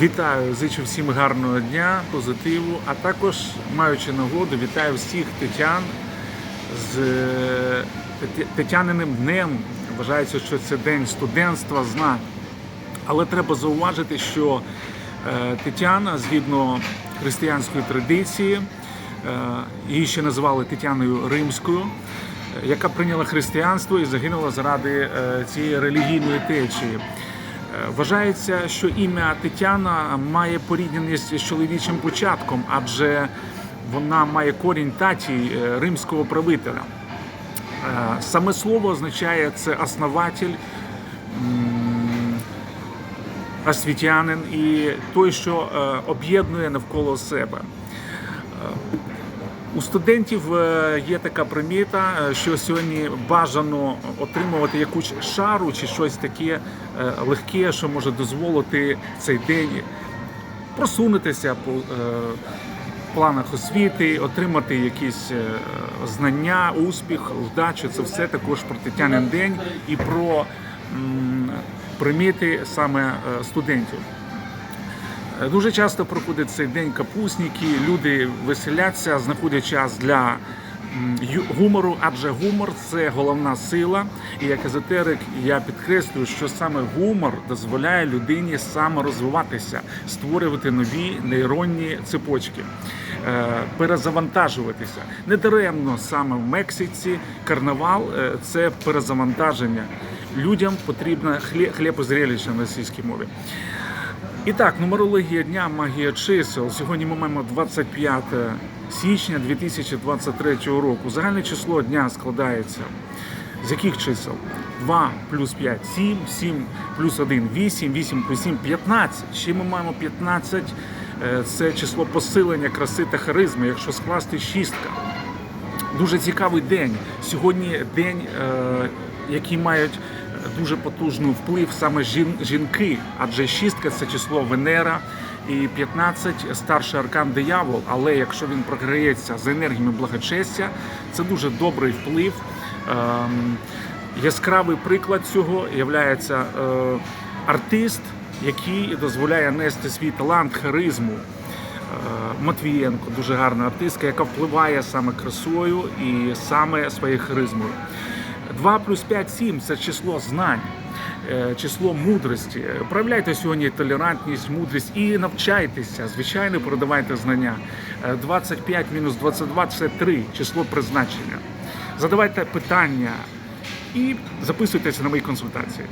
Вітаю, зичу всім гарного дня, позитиву, а також маючи нагоду, вітаю всіх тетян з е, Тетяниним днем. Вважається, що це день студентства, знань. Але треба зауважити, що е, Тетяна, згідно християнської традиції, е, її ще називали Тетяною Римською, яка прийняла християнство і загинула заради цієї релігійної течії. Вважається, що ім'я Тетяна має порідненість з чоловічим початком, адже вона має корінь таті е, римського правителя. Е, Саме слово означає це основатель, освітянин і той, що е, об'єднує навколо себе. У студентів е, є така приміта, е, що сьогодні бажано отримувати якусь шару чи щось таке е, легке, що може дозволити цей день просунутися по планах освіти, отримати якісь знання, успіх, вдачу. Це все також про Тетянин день і про приміти саме студентів. Дуже часто проходить цей день капусники, люди веселяться, знаходять час для гумору, адже гумор це головна сила. І як езотерик я підкреслюю, що саме гумор дозволяє людині саморозвиватися, створювати нові нейронні цепочки, е, перезавантажуватися. Недаремно саме в Мексиці карнавал е, це перезавантаження. Людям потрібно хлє- хліб на російській мові. І так, нумерологія дня, магія чисел. Сьогодні ми маємо 25 січня 2023 року. Загальне число дня складається з яких чисел? 2 плюс 5 – 7, 7 плюс 1 – 8, 8 плюс 7 – 15. Ще ми маємо 15 е, – це число посилення краси та харизми, якщо скласти шістка. Дуже цікавий день. Сьогодні день, е, який мають дуже потужний вплив саме жін- жінки, адже шістка це число Венера і 15 старший аркан диявол. Але якщо він програється за енергіями благочестя, це дуже добрий вплив. Ем, Яскравий приклад цього є е, артист, який дозволяє нести свій талант, харизму. Е, Матвієнко, дуже гарна артистка, яка впливає саме красою і саме своєю харизмою. 2 плюс 5 – 7 – це число знань, е, число мудрості. Проявляйте сьогодні толерантність, мудрість і навчайтеся. Звичайно, передавайте знання. Е, 25 мінус 22 – це 3, число призначення. Задавайте питання і записуйтеся на мої консультації.